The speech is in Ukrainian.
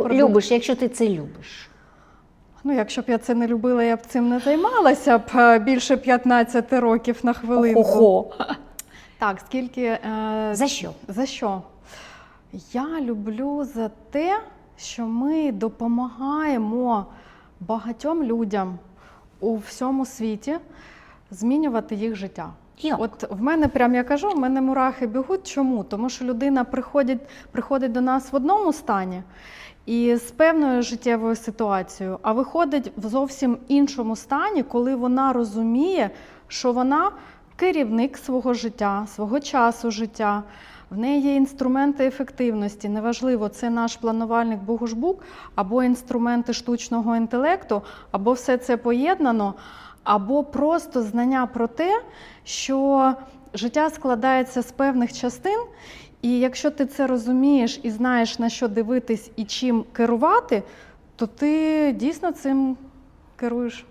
Ну, продукт. любиш, якщо ти це любиш. Ну, якщо б я це не любила, я б цим не займалася б е, більше 15 років на хвилинку. Ого. Так, скільки е, За що? За що? Я люблю за те, що ми допомагаємо багатьом людям у всьому світі змінювати їх життя. Як? От в мене прям я кажу, в мене мурахи бігуть. Чому? Тому що людина приходить, приходить до нас в одному стані і з певною життєвою ситуацією, а виходить в зовсім іншому стані, коли вона розуміє, що вона керівник свого життя, свого часу життя. В неї є інструменти ефективності. Неважливо, це наш планувальник Богушбук, або інструменти штучного інтелекту, або все це поєднано, або просто знання про те, що життя складається з певних частин, і якщо ти це розумієш і знаєш, на що дивитись і чим керувати, то ти дійсно цим керуєш.